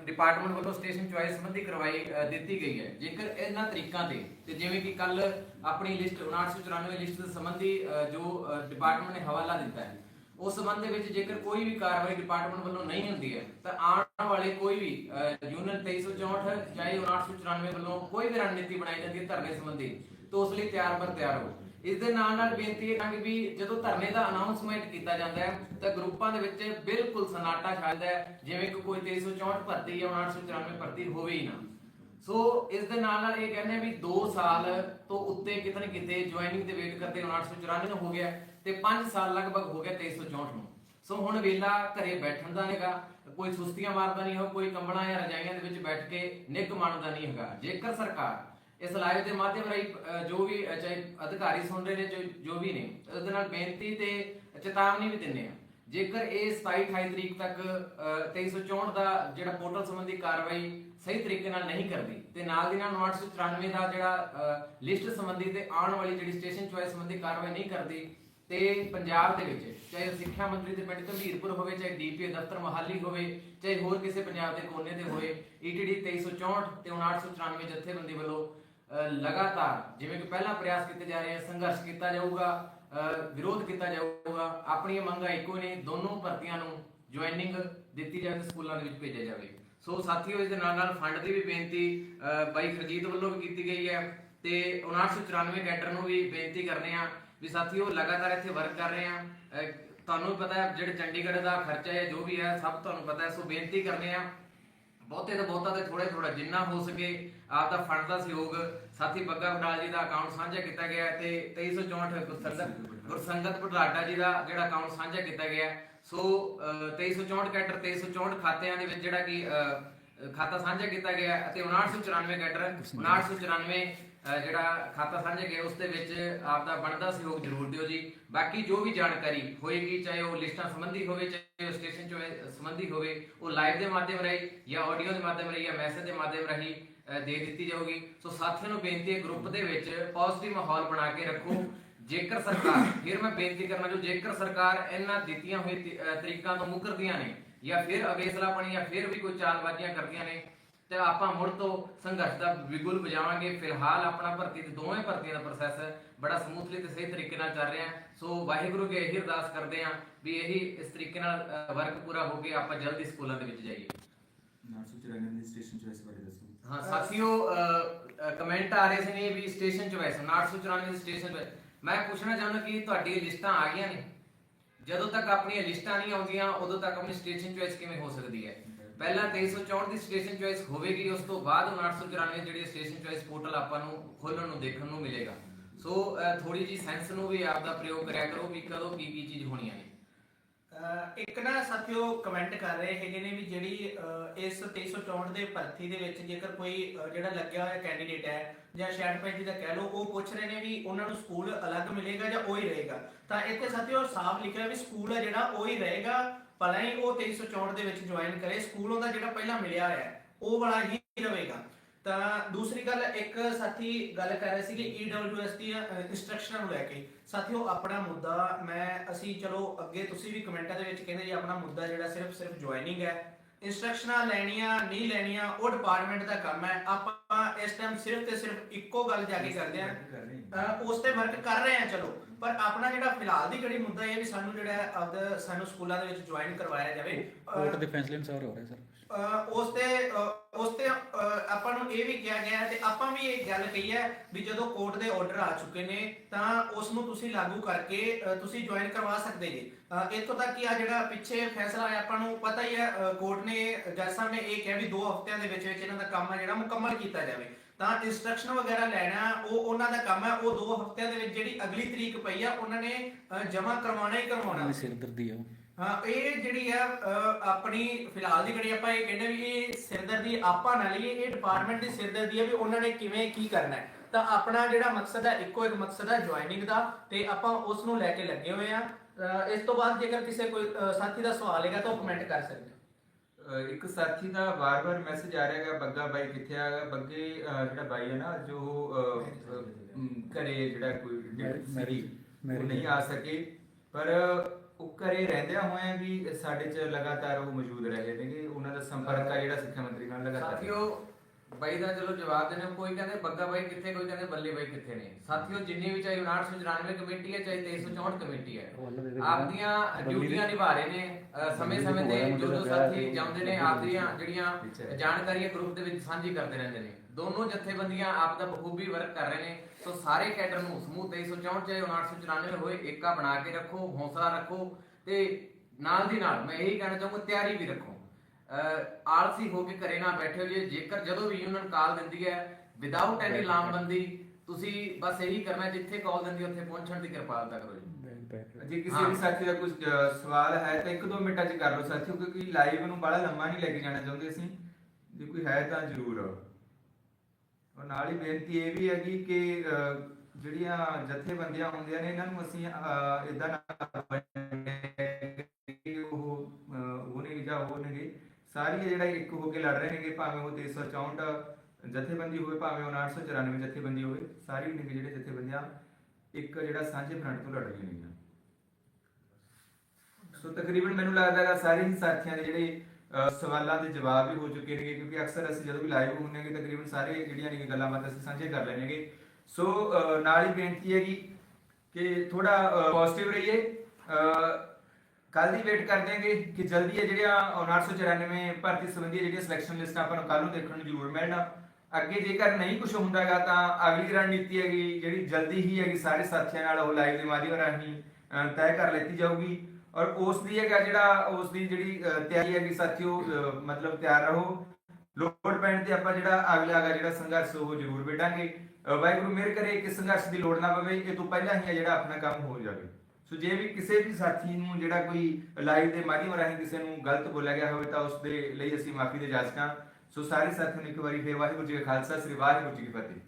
ਡਿਪਾਰਟਮੈਂਟ ਵੱਲੋਂ ਸਟੇਸ਼ਨ ਚੁਆਇਸ ਸੰਬੰਧੀ ਕਰਵਾਈ ਦਿੱਤੀ ਗਈ ਹੈ। ਜੇਕਰ ਇਹਨਾਂ ਤਰੀਕਾਂ ਤੇ ਤੇ ਜਿਵੇਂ ਕਿ ਕੱਲ ਆਪਣੀ ਲਿਸਟ 994 ਲਿਸਟ ਦੇ ਸੰਬੰਧੀ ਜੋ ਡਿਪਾਰਟਮੈਂਟ ਨੇ ਹਵਾਲਾ ਦਿੱਤਾ ਹੈ ਉਸ ਸੰਬੰਧ ਦੇ ਵਿੱਚ ਜੇਕਰ ਕੋਈ ਵੀ ਕਾਰਵਾਈ ਡਿਪਾਰਟਮੈਂਟ ਵੱਲੋਂ ਨਹੀਂ ਹੁੰਦੀ ਹੈ ਤਾਂ ਆਉਣ ਵਾਲੇ ਕੋਈ ਵੀ ਅ, ਯੂਨੀਅਨ 2364 ਚਾਹੇ 994 ਵੱਲੋਂ ਕੋਈ ਵੀ ਰਣਨੀਤੀ ਬਣਾਈ ਜਾਂਦੀ ਹੈ ਧਰਨੇ ਸੰਬੰਧੀ ਤਾਂ ਉਸ ਲਈ ਤਿਆਰ ਬਰ ਤਿਆਰ ਹੋ। ਇਸ ਦੇ ਨਾਲ ਨਾਲ ਬੇਨਤੀ ਇਹ ਕਰਾਂਗੇ ਵੀ ਜਦੋਂ ਧਰਨੇ ਦਾ ਅਨਾਉਂਸਮੈਂਟ ਕੀਤਾ ਜਾਂਦਾ ਹੈ, ਤਾਂ ਗਰੁੱਪਾਂ ਦੇ ਵਿੱਚ ਬਿਲਕੁਲ ਸਨਾਟਾ ਛਾ ਹੈ, ਜਿਵੇਂ ਕਿ ਕੋਈ 364 ਭਰਤੀ ਜਾਂ 894 ਭਰਤੀ ਹੋਵੇ ਹੀ ਨਾ। ਸੋ ਇਸ ਦੇ ਨਾਲ ਨਾਲ ਇਹ ਕਹਿੰਦੇ ਵੀ 2 ਸਾਲ ਤੋਂ ਉੱਤੇ ਕਿਤੇ ਨਾ ਕਿਤੇ ਜੁਆਇਨਿੰਗ ਦੇ ਵੇਟ ਕਰਦੇ 894 ਨੂੰ ਹੋ ਗਿਆ ਤੇ 5 ਸਾਲ ਲਗਭਗ ਹੋ ਗਿਆ 364 ਨੂੰ। ਸੋ ਹੁਣ ਵੇਲਾ ਘਰੇ ਬੈਠਣ ਦਾ ਹੈਗਾ ਕੋਈ ਸੁਸਤੀਆਂ ਮਾਰਦਾ ਨਹੀਂ ਹੋ ਕੋਈ ਕੰਬਣਾ ਜਾਂ ਰਜਾਈਆਂ ਦੇ ਵਿੱਚ ਬੈਠ ਕੇ ਨਿੱਕ ਮੰਨਦਾ ਨਹੀਂ ਹੈਗਾ। ਜੇਕਰ ਸਰਕਾਰ ਇਸ ਲਾਈਵ ਦੇ ਮਾਧਿਅਮ ਰਾਹੀਂ ਜੋ ਵੀ ਚਾਹੇ ਅਧਿਕਾਰੀ ਸੁਣ ਰਹੇ ਨੇ, ਜੋ ਵੀ ਨੇ, ਉਹਦੇ ਨਾਲ ਬੇਨਤੀ ਤੇ ਚੇਤਾਵਨੀ ਵੀ ਦਿੰਨੇ ਆ ਜੇਕਰ ਇਹ 27 28 ਤਰੀਕ ਤੱਕ 2364 ਦਾ ਜਿਹੜਾ ਪੋਰਟਲ ਸੰਬੰਧੀ ਕਾਰਵਾਈ ਸਹੀ ਤਰੀਕੇ ਨਾਲ ਨਹੀਂ ਕਰਦੀ, ਤੇ ਨਾਲ ਦੀ ਨਾਲ 994 ਦਾ ਜਿਹੜਾ ਲਿਸਟ ਸੰਬੰਧੀ ਤੇ ਆਉਣ ਵਾਲੀ ਜਿਹੜੀ ਸਟੇਸ਼ਨ ਚੁਆਇਸ ਸੰਬੰਧੀ ਕਾਰਵਾਈ ਨਹੀਂ ਕਰਦੀ, ਤੇ ਪੰਜਾਬ ਦੇ ਵਿੱਚ ਚਾਹੇ ਸਿੱਖਿਆ ਮੰਤਰੀ ਦੇ ਪਿੰਡ ਗੰਭੀਰਪੁਰ ਹੋਵੇ, ਚਾਹੇ ਡੀਪੀਏ ਦਫ਼ਤਰ ਮਹਾਲੀ ਹੋਵੇ, ਚਾਹੇ ਹੋਰ ਕਿਸੇ ਪੰਜਾਬ ਦੇ ਕੋਨੇ ਤੇ ਹੋਵੇ ਈਟੀਡੀ 2364 ਤੇ 994 ਜਥੇਬੰਦੀ ਵੱਲੋਂ ਲਗਾਤਾਰ ਜਿਵੇਂ ਕਿ ਪਹਿਲਾਂ ਪ੍ਰਯਾਸ ਕੀਤੇ ਜਾ ਰਹੇ ਹਨ ਸੰਘਰਸ਼ ਕੀਤਾ ਜਾਊਗਾ ਵਿਰੋਧ ਕੀਤਾ ਜਾਊਗਾ, ਆਪਣੀਆਂ ਮੰਗਾਂ ਇੱਕੋ ਨੇ, ਦੋਨੋਂ ਭਰਤੀਆਂ ਨੂੰ ਜੁਆਇਨਿੰਗ ਦਿੱਤੀ ਜਾਵੇ, ਸਕੂਲਾਂ ਦੇ ਵਿੱਚ ਭੇਜਿਆ ਜਾਵੇ। ਸੋ ਸਾਥੀਓ, ਇਸ ਦੇ ਨਾਲ ਨਾਲ ਫੰਡ ਦੀ ਵੀ ਬੇਨਤੀ ਬਾਈ ਖਰਜੀਤ ਵੱਲੋਂ ਵੀ ਕੀਤੀ ਗਈ ਹੈ ਤੇ 994 ਕੈਡਰ ਨੂੰ ਵੀ ਬੇਨਤੀ ਕਰਨੇ ਆ ਵੀ ਸਾਥੀਓ, ਲਗਾਤਾਰ ਇੱਥੇ ਵਰਕ ਕਰ ਰਹੇ ਆ। ਤੁਹਾਨੂੰ ਪਤਾ ਹੈ, ਜਿਹੜੇ ਚੰਡੀਗੜ੍ਹ ਦਾ ਖਰਚਾ ਹੈ, ਜੋ ਵੀ ਹੈ, ਸਭ ਤੁਹਾਨੂੰ ਪਤਾ ਹੈ, ਸੋ ਬੇਨਤੀ ਕਰਨੇ ਆ, ਬਹੁਤੇ ਤੋਂ ਬਹੁਤਾ ਤੇ ਥੋੜਾ ਥੋੜਾ ਜਿੰਨਾ ਹੋ ਸਕੇ ਆਪ ਦਾ ਫੰਡ ਦਾ ਸਹਿਯੋਗ ਸਾਥੀ ਬੱਗਾ ਬਡਾਲ ਜੀ ਦਾ ਅਕਾਊਂਟ ਸਾਂਝਾ ਕੀਤਾ ਗਿਆ ਹੈ ਤੇ 2364 ਗੁਰਸੰਗਤ ਗੁਰਸੰਗਤ ਬਡਾਡਾ ਜੀ ਦਾ ਜਿਹੜਾ ਅਕਾਊਂਟ ਸਾਂਝਾ ਕੀਤਾ ਗਿਆ ਹੈ। ਸੋ ਅਹ, 2364 ਕੈਡਰ 2364 ਖਾਤਿਆਂ ਦੇ ਵਿੱਚ ਜਿਹੜਾ ਕਿ ਖਾਤਾ ਸਾਂਝਾ ਕੀਤਾ ਗਿਆ ਅਤੇ 994 ਕੈਡਰ 994 ਅਹ ਜਿਹੜਾ ਖਾਤਾ ਸਾਂਝੇ ਗਏ ਉਸ ਦੇ ਵਿੱਚ ਆਪ ਦਾ ਬਣਦਾ ਸਹਿਯੋਗ ਜ਼ਰੂਰ ਦਿਓ ਜੀ ਬਾਕੀ ਜੋ ਵੀ ਜਾਣਕਾਰੀ ਹੋਏਗੀ ਚਾਹੇ ਉਹ ਲਿਸਟਾਂ ਸੰਬੰਧੀ ਹੋਵੇ ਚਾਹੇ ਉਹ ਸਟੇਸ਼ਨ ਚੋਂ ਸੰਬੰਧੀ ਹੋਵੇ ਉਹ ਲਾਈਵ ਦੇ ਮਾਧਿਅਮ ਰਾਹੀਂ ਜਾਂ ਆਡੀਓ ਦੇ ਮਾਧਿਅਮ ਰਾਹੀਂ ਜਾਂ ਮੈਸੇਜ ਦੇ ਮਾਧਿਅਮ ਰਾਹੀਂ ਦੇ ਦਿੱਤੀ ਜਾਊਗੀ। ਸੋ ਸਾਥੀਆਂ ਨੂੰ ਬੇਨਤੀ ਹੈ ਗਰੁੱਪ ਦੇ ਵਿੱਚ ਪੋਜ਼ਿਟਿਵ ਮਾਹੌਲ ਬਣਾ ਕੇ ਰੱਖੋ। ਜੇਕਰ ਸਰਕਾਰ, ਫਿਰ ਮੈਂ ਬੇਨਤੀ ਕਰਨਾ ਜੋ ਜੇਕਰ ਸਰਕਾਰ ਇਹਨਾਂ ਦਿੱਤੀਆਂ ਹੋਈ ਤਰੀਕਾਂ ਤੋਂ ਮੁਕਰਦੀਆਂ ਨੇ, ਜਾਂ ਫਿਰ ਅਵੇਸਲਾਪਣੀ ਜਾਂ ਫਿਰ ਵੀ ਕੋਈ ਚਾਲਬਾਜ਼ੀਆਂ ਕਰਦੀਆਂ ਨੇ, ਤੇ ਆਪਾਂ ਮੁੜ ਤੋਂ ਸੰਘਰਸ਼ ਦਾ ਬਿਗੁਲ ਵਜਾਵਾਂਗੇ। ਫਿਲਹਾਲ ਆਪਣਾ ਭਰਤੀ ਤੇ ਦੋਵੇਂ ਭਰਤੀਆਂ ਦਾ ਪ੍ਰੋਸੈਸ ਬੜਾ ਸਮੂਥਲੀ ਤੇ ਸਹੀ ਤਰੀਕੇ ਨਾਲ ਚੱਲ ਰਿਹਾ। ਸੋ ਵਾਹਿਗੁਰੂ ਅੱਗੇ ਇਹੀ ਅਰਦਾਸ ਕਰਦੇ ਹਾਂ ਵੀ ਇਹੀ ਇਸ ਤਰੀਕੇ ਨਾਲ ਵਰਕ ਪੂਰਾ ਹੋ ਕੇ ਆਪਾਂ ਜਲਦੀ ਸਕੂਲਾਂ ਦੇ ਵਿੱਚ ਜਾਈਏ। 994 ਸਟੇਸ਼ਨ ਚੋਇਸ ਬਾਰੇ ਦੱਸੋ। ਹਾਂ, ਸਾਥੀਓ ਕਮੈਂਟ ਆ ਰਹੇ ਸੀ ਨੇ ਵੀ ਸਟੇਸ਼ਨ ਚੋਇਸ 994 ਦੀ ਸਟੇਸ਼ਨ ਮੈਂ ਪੁੱਛਣਾ ਚਾਹੁੰਦਾ ਕਿ ਤੁਹਾਡੀ ਲਿਸਟਾਂ ਆ ਗਈਆਂ ਨੇ? ਜਦੋਂ ਤੱਕ ਆਪਣੀਆਂ ਲਿਸਟਾਂ ਨਹੀਂ ਆਉਂਦੀਆਂ, ਉਦੋਂ ਤੱਕ ਆਪਣੀ ਸਟੇਸ਼ਨ ਚੋਇਸ ਕਿਵੇਂ ਹੋ ਸਕਦੀ ਹੈ? ਪਹਿਲਾਂ 2364 ਦੀ ਸਟੇਸ਼ਨ ਚੋਇਸ ਹੋਵੇਗੀ, ਉਸ ਤੋਂ ਬਾਅਦ 994 ਜਿਹੜੀ ਸਟੇਸ਼ਨ ਚੋਇਸ ਪੋਰਟਲ ਆਪਾਂ ਨੂੰ ਖੋਲਣ ਨੂੰ, ਦੇਖਣ ਨੂੰ ਮਿਲੇਗਾ। ਸੋ ਥੋੜੀ ਜੀ ਸੈਂਸ ਨੂੰ ਵੀ ਆਪ ਦਾ ਪ੍ਰਯੋਗ ਕਰਿਆ ਕਰੋ ਵੀ ਕਦੋਂ ਕੀ ਕੀ ਚੀਜ਼ ਹੋਣੀਆਂ ਨੇ। ਇੱਕ ਨਾ ਸਾਥੀਓ ਕਮੈਂਟ ਕਰ ਰਹੇ ਹੈਗੇ ਨੇ ਵੀ ਜਿਹੜੀ ਇਸ 2364 ਦੇ ਭਰਤੀ ਦੇ ਵਿੱਚ ਜੇਕਰ ਕੋਈ ਜਿਹੜਾ ਲੱਗਿਆ ਹੋਇਆ ਕੈਂਡੀਡੇਟ ਹੈ ਜਾਂ ਸ਼ੈਡ ਪੈਂਤੀ ਦਾ ਕਹਿ ਲਓ, ਉਹ ਪੁੱਛ ਰਹੇ ਨੇ ਵੀ ਉਹਨਾਂ ਨੂੰ ਸਕੂਲ ਅਲੱਗ ਮਿਲੇਗਾ ਜਾਂ ਉਹ ਹੀ ਰਹੇਗਾ। ਤਾਂ ਇੱਥੇ ਸਾਥੀਓ ਸਾਫ਼ ਲਿਖਿਆ ਵੀ ਸਕੂਲ ਹੈ ਜਿਹੜਾ ਉਹ ਹੀ ਰਹੇਗਾ, ਭਲਾ ਹੀ ਉਹ 2364 ਦੇ ਵਿੱਚ ਜੁਆਇਨ ਕਰੇ ਸਕੂਲ ਉਹਦਾ ਜਿਹੜਾ ਪਹਿਲਾਂ ਮਿਲਿਆ ਹੋਇਆ, ਉਹ ਵਾਲਾ ਹੀ ਰਹੇਗਾ। ਤਾਂ ਦੂਸਰੀ ਗੱਲ ਇੱਕ ਸਾਥੀ ਗੱਲ ਕਰ ਰਹੇ ਸੀ ਕਿ EWS ਦੀ ਇਨਸਟਰਕਸ਼ਨਾਂ ਨੂੰ ਲੈ ਕੇ। ਸਾਥੀਓ ਆਪਣਾ ਮੁੱਦਾ ਮੈਂ ਅਸੀਂ ਚਲੋ ਅੱਗੇ ਤੁਸੀਂ ਵੀ ਕਮੈਂਟਾਂ ਦੇ ਵਿੱਚ ਕਹਿੰਦੇ ਜੀ ਆਪਣਾ ਮੁੱਦਾ ਜਿਹੜਾ ਸਿਰਫ ਸਿਰਫ ਜੁਆਇਨਿੰਗ ਹੈ। ਇਨਸਟਰਕਸ਼ਨਾਂ ਲੈਣੀਆਂ ਨਹੀਂ ਲੈਣੀਆਂ ਉਹ ਡਿਪਾਰਟਮੈਂਟ ਦਾ ਕੰਮ ਹੈ। ਆਪਾਂ ਇਸ ਟਾਈਮ ਸਿਰਫ ਤੇ ਸਿਰਫ ਇੱਕੋ ਗੱਲ ਜਾ ਕੇ ਕਰਦੇ ਅਹ ਉਸ ਤੇ ਵਰਕ ਕਰ ਰਹੇ ਆ ਚਲੋ। ਪਰ ਆਪਣਾ ਜਿਹੜਾ ਫਿਲਹਾਲ ਦੀ ਘੜੀ ਮੁੱਦਾ ਇਹ ਵੀ ਸਾਨੂੰ ਜਿਹੜਾ ਆਪਦਾ ਸਾਨੂੰ ਸਕੂਲਾਂ ਦੇ ਵਿੱਚ ਜੁਆਇਨ ਕਰਵਾਇਆ ਜਾਵੇ। ਕੋਰਟ ਦੇ ਫੈਸਲੇ ਅਨੁਸਾਰ ਹੋ ਰਿਹਾ ਸਰ ਉਸ ਤੇ ਉਸ ਤੇ ਆਪਾਂ ਨੂੰ ਇਹ ਵੀ ਕਿਹਾ ਗਿਆ ਹੈ ਤੇ ਆਪਾਂ ਵੀ ਇਹ ਗੱਲ ਕਹੀ ਹੈ ਵੀ ਜਦੋਂ ਕੋਰਟ ਦੇ ਆਰਡਰ ਆ ਚੁੱਕੇ ਨੇ, ਤਾਂ ਉਸ ਨੂੰ ਤੁਸੀਂ ਲਾਗੂ ਕਰਕੇ ਤੁਸੀਂ ਜੁਆਇਨ ਕਰਵਾ ਸਕਦੇ ਜੀ। ਅਹ ਤੱਕ ਕਿ ਆ ਜਿਹੜਾ ਪਿੱਛੇ ਫੈਸਲਾ ਆਇਆ, ਆਪਾਂ ਨੂੰ ਪਤਾ ਹੀ ਹੈ ਕੋਰਟ ਨੇ, ਜੱਜ ਸਾਹਿਬ ਨੇ ਇਹ ਕਿਹਾ ਵੀ 2 ਹਫ਼ਤਿਆਂ ਦੇ ਵਿੱਚ ਵਿੱਚ ਇਹਨਾਂ ਦਾ ਕੰਮ ਜਿਹੜਾ ਮੁਕੰਮਲ ਕੀਤਾ ਜਾਵੇ। ਤਾਂ ਇਨਸਟਰਕਸ਼ਨ ਵਗੈਰਾ ਲੈਣਾ, ਉਹ ਉਹਨਾਂ ਦਾ ਕੰਮ ਹੈ, ਉਹ 2 ਹਫ਼ਤਿਆਂ ਦੇ ਵਿੱਚ ਜਿਹੜੀ ਅਗਲੀ ਤਰੀਕ ਪਈ ਆ, ਉਹਨਾਂ ਨੇ ਜਮ੍ਹਾਂ ਕਰਵਾਉਣਾ ਹੀ ਕਰਵਾਉਣਾ। ਸਿਰਦਰਦੀ ਆ ਹਾਂ ਇਹ ਜਿਹੜੀ ਆ ਆਪਣੀ ਫਿਲਹਾਲ ਦੀ ਘੜੀ ਆਪਾਂ ਇਹ ਕਹਿੰਦੇ ਵੀ ਇਹ ਸਿਰਦਰਦੀ ਆਪਾਂ ਨਾਲ ਹੀ ਇਹ ਡਿਪਾਰਟਮੈਂਟ ਦੀ ਸਿਰਦਰਦੀ ਹੈ ਵੀ ਉਹਨਾਂ ਨੇ ਕਿਵੇਂ ਕੀ ਕਰਨਾ ਹੈ। ਤਾਂ ਆਪਣਾ ਜਿਹੜਾ ਮਕਸਦ ਹੈ ਇੱਕੋ ਇੱਕ ਮਕਸਦ ਹੈ ਜੁਆਇਨਿੰਗ ਦਾ ਤੇ ਆਪਾਂ ਉਸ ਨੂੰ ਲੈ ਕੇ ਲੱਗੇ ਹੋਏ ਆ। ਇਸ ਤੋਂ ਬਾਅਦ ਜੇਕਰ ਕਿਸੇ ਕੋਈ ਸਾਥੀ ਦਾ ਸਵਾਲ ਹੈਗਾ ਤਾਂ ਉਹ ਕਮੈਂਟ ਕਰ ਸਕਦੇ ਹੋ। ਇੱਕ ਸਾਥੀ ਦਾ ਵਾਰ-ਵਾਰ ਮੈਸੇਜ ਆ ਰਿਹਾ ਹੈਗਾ ਬੱਗਾ ਬਾਈ ਕਿੱਥੇ ਆਗਾ ਬੱਗੇ ਅਹ ਜਿਹੜਾ ਬਾਈ ਹੈ ਨਾ ਜੋ ਘਰੇ ਜਿਹੜਾ ਕੋਈ ਉਹ ਨਹੀਂ ਆ ਸਕੇ। ਪਰ ਉਹ ਘਰੇ ਰਹਿੰਦਿਆਂ ਹੋਇਆਂ ਵੀ ਸਾਡੇ ਚ ਲਗਾਤਾਰ ਉਹ ਮੌਜੂਦ ਰਹੇ ਨੇਗੇ। ਉਹਨਾਂ ਦਾ ਸੰਪਰਕ ਆ ਜਿਹੜਾ ਸਿੱਖਿਆ ਮੰਤਰੀ ਨਾਲ ਲਗਾਤਾਰ। ਸਾਥੀਓ ਬਾਈ ਦਾ ਚਲੋ ਜਵਾਬ ਦੇਣੇ ਕੋਈ ਕਹਿੰਦੇ ਬੱਗਾ ਬਾਈ ਕਿੱਥੇ ਕੋਈ ਕਹਿੰਦੇ ਬੱਲੇ ਬਾਈ ਕਿੱਥੇ ਨੇ। ਸਾਥੀਓ ਜਿੰਨੀ ਵੀ ਚਾਹੇ 994 ਕਮੇਟੀ ਹੈ ਚਾਹੇ 2364 ਕਮੇਟੀ ਹੈ। ਆਪਦੀਆਂ ਡਿਊਟੀਆਂ ਨਿਭਾ ਰਹੇ ਨੇ ਸਮੇਂ-ਸਮੇਂ ਤੇ ਜੋ ਜੋ ਸਾਥੀ ਜਾਂਦੇ ਨੇ ਆਪਦੀਆਂ ਜਿਹੜੀਆਂ ਜਾਣਕਾਰੀਆਂ ਗਰੁੱਪ ਦੇ ਵਿੱਚ ਸਾਂਝੀ ਕਰਦੇ ਰਹਿੰਦੇ ਨੇ। ਦੋਨੋਂ ਜਥੇਬੰਦੀਆਂ ਆਪ ਦਾ ਬਖੂਬੀ ਵਰਕ ਕਰ ਰਹੇ ਨੇ। ਸੋ ਸਾਰੇ ਕੈਡਰ ਨੂੰ ਸਮੂਹ 2364 ਚਾਹੇ 994 ਹੋਏ ਏਕਾ ਬਣਾ ਕੇ ਰੱਖੋ ਹੌਸਲਾ ਰੱਖੋ ਤੇ ਨਾਲ ਦੀ ਨਾਲ ਮੈਂ ਇਹੀ ਕਹਿਣਾ ਚਾਹੂੰਗਾ ਤਿਆਰੀ ਵੀ ਰੱਖੋ। ਆਲਸੀ ਹੋ ਕੇ ਘਰੇ ਨਾ ਬੈਠਿਓ ਜੇ। ਜੇਕਰ ਜਦੋਂ ਵੀ ਯੂਨੀਅਨ ਕਾਲ ਦਿੰਦੀ ਹੈ ਵਿਦਆਊਟ ਐਨੀ ਲਾਮਬੰਦੀ ਤੁਸੀਂ ਬਸ ਇਹੀ ਕਰਨਾ ਜਿੱਥੇ ਕਾਲ ਦਿੰਦੀ ਉੱਥੇ ਪਹੁੰਚਣ ਦੀ ਕਿਰਪਾਲਤਾ ਕਰੋ ਜੀ। ਜੇ ਕਿਸੇ। ਵੀ ਸਾਥੀ ਦਾ ਕੁਝ ਸਵਾਲ ਹੈ ਤਾਂ ਇੱਕ ਦੋ ਮਿੰਟਾਂ 'ਚ ਕਰ ਲਓ ਸਾਥੀਓ ਕਿਉਂਕਿ ਲਾਈਵ ਨੂੰ ਬੜਾ ਲੰਮਾ ਨਹੀਂ ਲੈ ਕੇ ਜਾਣਾ ਚਾਹੁੰਦੇ ਅਸੀਂ। ਜੇ ਕੋਈ ਹੈ ਤਾਂ ਜ਼ਰੂਰ ਔਰ ਨਾਲ ਹੀ ਬੇਨਤੀ ਇਹ ਵੀ ਹੈਗੀ ਕਿ ਜਿਹੜੀਆਂ ਜਥੇਬੰਦੀਆਂ ਹੁੰਦੀਆਂ ਨੇ ਇਹਨਾਂ ਨੂੰ ਅਸੀਂ ਇਦਾਂ ਨਾ ਕਿ ਉਹ ਅਹ, ਉਹ ਨਹੀਂ ਜਾਂ ਉਹ ਨਹੀਂ ਸਾਰੀਆਂ ਜਿਹੜਾ ਇੱਕ ਹੋ ਕੇ ਲੜ ਰਹੇ ਨੇਗੇ, ਭਾਵੇਂ ਉਹ 364 ਜਥੇਬੰਦੀ ਹੋਵੇ, ਭਾਵੇਂ ਉਹ 994 ਜਥੇਬੰਦੀ ਹੋਵੇ, ਸਾਰੀ ਨੇ ਜਿਹੜੇ ਜਥੇਬੰਦੀਆਂ ਇੱਕ ਜਿਹੜਾ ਸਾਂਝੇ ਫਰੰਟ ਤੋਂ ਲੜ ਰਹੀਆਂ ਨੇ ਸੋ ਤਕਰੀਬਨ ਮੈਨੂੰ ਲੱਗਦਾ ਹੈਗਾ ਸਾਰੇ ਸਾਥੀਆਂ ਦੇ ਜਿਹੜੇ ਸਵਾਲਾਂ ਦੇ ਜਵਾਬ ਵੀ ਹੋ ਚੁੱਕੇ ਨੇ ਕਿਉਂਕਿ ਅਕਸਰ ਅਸੀਂ ਜਦੋਂ ਵੀ ਲਾਈਵ ਹੁੰਦੇ ਹਾਂ ਤਕਰੀਬਨ ਸਾਰੇ ਜਿਹੜੀਆਂ ਨੇ ਗੱਲਾਂ ਬਾਤਾਂ ਅਸੀਂ ਸਾਂਝੇ ਕਰ ਲੈਣਗੇ ਸੋ ਨਾਲ ਹੀ ਬੇਨਤੀ ਹੈਗੀ ਕਿ ਥੋੜਾ ਪੋਜ਼ਿਟਿਵ ਰਹੀਏ ਕੱਲ ਦੀ ਵੇਟ ਕਰਦੇ ਹਾਂਗੇ ਕਿ ਜਲਦੀ ਇਹ ਜਿਹੜੀਆਂ 994 ਭਰਤੀ ਸੰਬੰਧੀ ਜਿਹੜੀਆਂ ਸਿਲੈਕਸ਼ਨ ਲਿਸਟਾਂ ਆਪਾਂ ਨੂੰ ਕੱਲ ਨੂੰ ਦੇਖਣ ਨੂੰ ਜ਼ਰੂਰ ਮਿਲਣ। ਅੱਗੇ ਜੇਕਰ ਨਹੀਂ ਕੁਝ ਹੁੰਦਾਗਾ ਤਾਂ ਅਗਲੀ ਰਣਨੀਤੀ ਹੈਗੀ ਜਿਹੜੀ ਜਲਦੀ ਹੀ ਹੈਗੀ ਸਾਰੇ ਸਾਥੀਆਂ ਨਾਲ ਉਹ ਲਾਈਵ ਦੇ ਮਾਧਿਅਮ ਰਾਹੀਂ ਤੈਅ ਕਰ ਲੈਤੀ ਜਾਊਗੀ। ਔਰ ਉਸ ਦੀ ਹੈਗਾ ਜਿਹੜਾ ਉਸ ਦੀ ਜਿਹੜੀ ਤਿਆਰੀ ਹੈਗੀ ਸਾਥੀਓ ਅਹ, ਮਤਲਬ ਤਿਆਰ ਰਹੋ। ਲੋੜ ਪੈਣ ਤੇ ਆਪਾਂ ਜਿਹੜਾ ਅਗਲਾ ਹੈਗਾ ਜਿਹੜਾ ਸੰਘਰਸ਼ ਉਹ ਜ਼ਰੂਰ ਵੇਡਾਂਗੇ ਵਾਹਿਗੁਰੂ ਮਿਹਰ ਕਰੇ ਕਿ ਸੰਘਰਸ਼ ਦੀ ਲੋੜ ਨਾ ਪਵੇ ਇਹ ਤੋਂ ਪਹਿਲਾਂ ਹੀ ਹੈ ਜਿਹੜਾ ਆਪਣਾ ਕੰਮ ਹੋ ਜਾਵੇ। ਸੋ ਜੇ ਵੀ ਕਿਸੇ ਵੀ ਸਾਥੀ ਨੂੰ ਜਿਹੜਾ ਕੋਈ ਲਾਈਵ ਦੇ ਮਾਧਿਅਮ ਰਾਹੀਂ ਕਿਸੇ ਨੂੰ ਗਲਤ ਬੋਲਿਆ ਗਿਆ ਹੋਵੇ ਤਾਂ ਉਸ ਦੇ ਲਈ ਅਸੀਂ ਮਾਫੀ ਦੇ ਜਾਚਕਾਂ ਸੋ ਸਾਰੇ ਸਾਥੀਆਂ ਨੂੰ ਇੱਕ ਵਾਰੀ ਫੇਰ ਵਾਹਿਗੁਰੂ ਜੀ ਕਾ ਖਾਲਸਾ, ਸ੍ਰੀ ਵਾਹਿਗੁਰੂ ਜੀ ਕੀ ਫਤਿਹ।